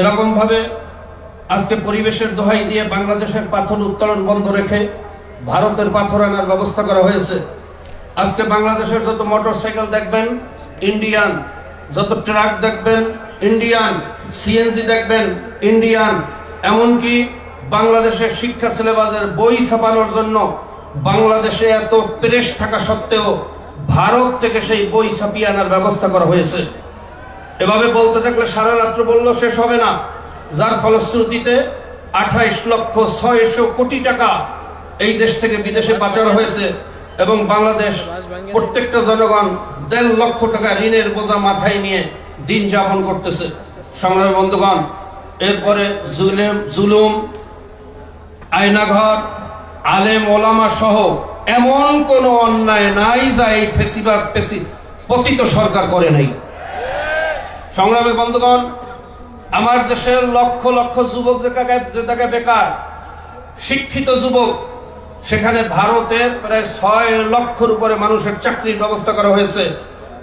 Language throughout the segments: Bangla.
এরকম ভাবে আজকে পরিবেশের দোহাই দিয়ে বাংলাদেশের পাথর উত্তোলন বন্ধ রেখে ভারতের পাথর আনার ব্যবস্থা করা হয়েছে। আজকে বাংলাদেশের যত মোটরসাইকেল দেখবেন, ইন্ডিয়ান, যত ট্রাক দেখবেন, ইন্ডিয়ান সিএনজি দেখবেন, ইন্ডিয়ান, এমনকি বাংলাদেশের শিক্ষা সিলেবাসের বই ছাপানোর জন্য বাংলাদেশে এত প্রেস থাকা সত্ত্বেও ভারত থেকে সেই বই ছাপিয়ে আনার ব্যবস্থা করা হয়েছে। এভাবে বলতে থাকলে সারা রাত্র বললেও শেষ হবে না। যার ফলশ্রুতিতে আঠাইশ লক্ষ ছয়শো কোটি টাকা এই দেশ থেকে বিদেশে পাচার হয়েছে এবং বাংলাদেশ প্রত্যেকটা জনগণ দেড় লক্ষ টাকা ঋণের বোঝা মাথায় নিয়ে দিন যাপন করতেছে। সংগ্রামী বন্ধুগণ, এরপরে জুলেম, জুলুম, আয়নাঘর, আলেম, ওলামা সহ এমন কোন অন্যায় নাই যা এই ফেসিবাদ ফেসি পতিত সরকার করে নাই। সংগ্রামী বন্ধুগণ, আমার দেশের লক্ষ লক্ষ যুবক যে জায়গায় বেকার, শিক্ষিত যুবক, সেখানে ভারতের প্রায় ছয় লক্ষর উপরে মানুষের চাকরির ব্যবস্থা করা হয়েছে।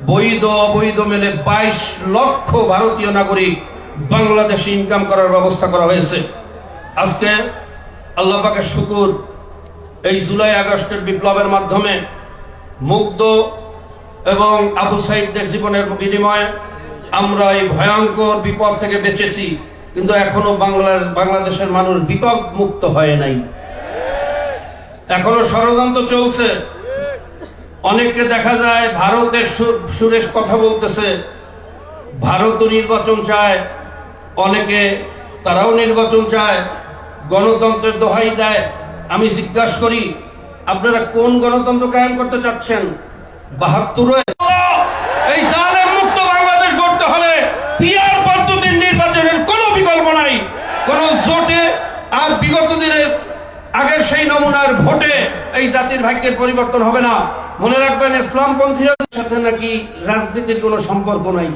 বৈধ অবৈধ মেলে বাইশ লক্ষ ভারতীয় নাগরিক বাংলাদেশে ইনকাম করার ব্যবস্থা করা হয়েছে। আজকে আল্লাহ পাকের শুকুর, এই জুলাই আগস্টের বিপ্লবের মাধ্যমে মুগ্ধ এবং আবু সাইদদের জীবনের বিনিময়ে আমরা এই ভয়ঙ্কর বিপদ থেকে বেঁচেছি, কিন্তু এখনও বাংলার, বাংলাদেশের মানুষ বিপদ মুক্ত হয় নাই। এখনও ষড়যন্ত্র চলছে। অনেককে দেখা যায় ভারতের সুরেশ কথা বলতেছে, ভারত নির্বাচন চায়, অনেকে তারাও নির্বাচন চায়, গণতন্ত্রের দোহাই দেয়। আমি জিজ্ঞাসা করি, আপনারা কোন গণতন্ত্র কায়েম করতে চাচ্ছেন? বাহাত্তর এই জালেম মুক্ত বাংলাদেশ গড়তে হলে পিয়ার পদ্ধতির নির্বাচনের কোনো বিকল্প নাই। কোন জোটে আর বিগত দিনের আগের সেই নমুনার ভোটে এই জাতির ভাগ্যের পরিবর্তন হবে না। মনে রাখবেন, ইসলামপন্থীরা সাথে নাকি রাজনীতির কোনো সম্পর্ক নাই।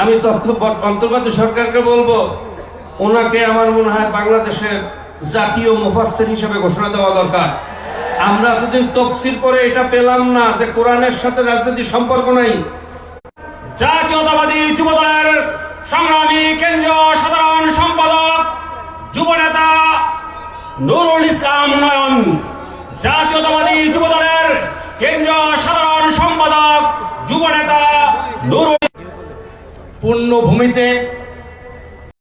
আমি তথ্য অন্তর্বর্তী সরকারকে বলব, ওনাকে আমার মনে হয় বাংলাদেশের জাতীয় মুফাসসির হিসেবে ঘোষণা দেওয়া দরকার। আমরা এতদিন তফসিল পরে এটা পেলাম না যে কোরআনের সাথে রাজনীতির সম্পর্ক নাই জাতীয়তাবাদী যুব দলের সংগ্রামী কেন্দ্রীয় সাধারণ সম্পাদক যুব নেতা নুরুল ইসলাম নয়ন। জাতীয়তাবাদী যুব দলের কেন্দ্রীয় সাধারণ সম্পাদক যুব নেতা নুরুল পূর্ণ ভূমিতে